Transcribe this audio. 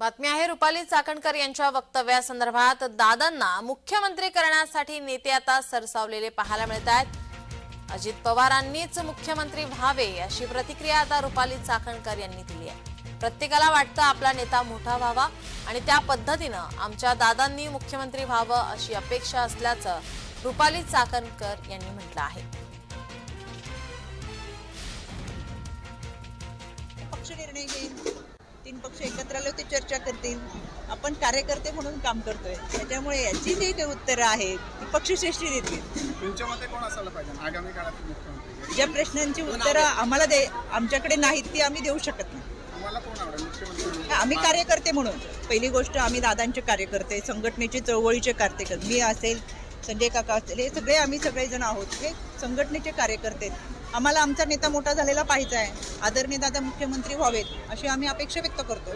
बातमी आहे रुपाली चाकणकर यांच्या वक्तव्यासंदर्भात दादांना मुख्यमंत्री करण्यासाठी नेते आता सरसावलेले पाहायला मिळत आहेत. अजित पवारांनीच मुख्यमंत्री व्हावे अशी प्रतिक्रिया आता रुपाली चाकणकर यांनी दिली आहे. प्रत्येकाला वाटतं आपला नेता मोठा व्हावा आणि त्या पद्धतीनं आमच्या दादांनी मुख्यमंत्री व्हावं अशी अपेक्षा असल्याचं रुपाली चाकणकर यांनी म्हटलं आहे. पक्ष निर्णय घेईल. तीन पक्ष एकत्र आले ते चर्चा करतील. आपण कार्यकर्ते म्हणून काम करतोय. त्याच्यामुळे याची जी काही उत्तरं आहेत ती पक्षश्रेष्ठी देतील. तुमच्या मते कोण असायला पाहिजे? आगामी काळातील मुख्यमंत्री? ज्या प्रश्नांची उत्तरं आम्हाला दे आमच्याकडे नाहीत ती आम्ही देऊ शकत नाही. तुम्हाला कोण आवडेल? मुख्यमंत्री? म्हणून? आम्ही कार्यकर्ते म्हणून. पहिली गोष्ट आम्ही दादांचे कार्यकर्ते संघटनेचे चळवळीचे कार्यकर्ते. मी असेल संजय काका असेल हे सगळे आम्ही सगळेजण आहोत. हे संघटनेचे कार्यकर्ते आहेत. आम्हाला आमचा नेता मोठा झालेला पाहिजे आहे. आदरणीय दादा मुख्यमंत्री व्हावेत अशी आम्ही अपेक्षा व्यक्त करतो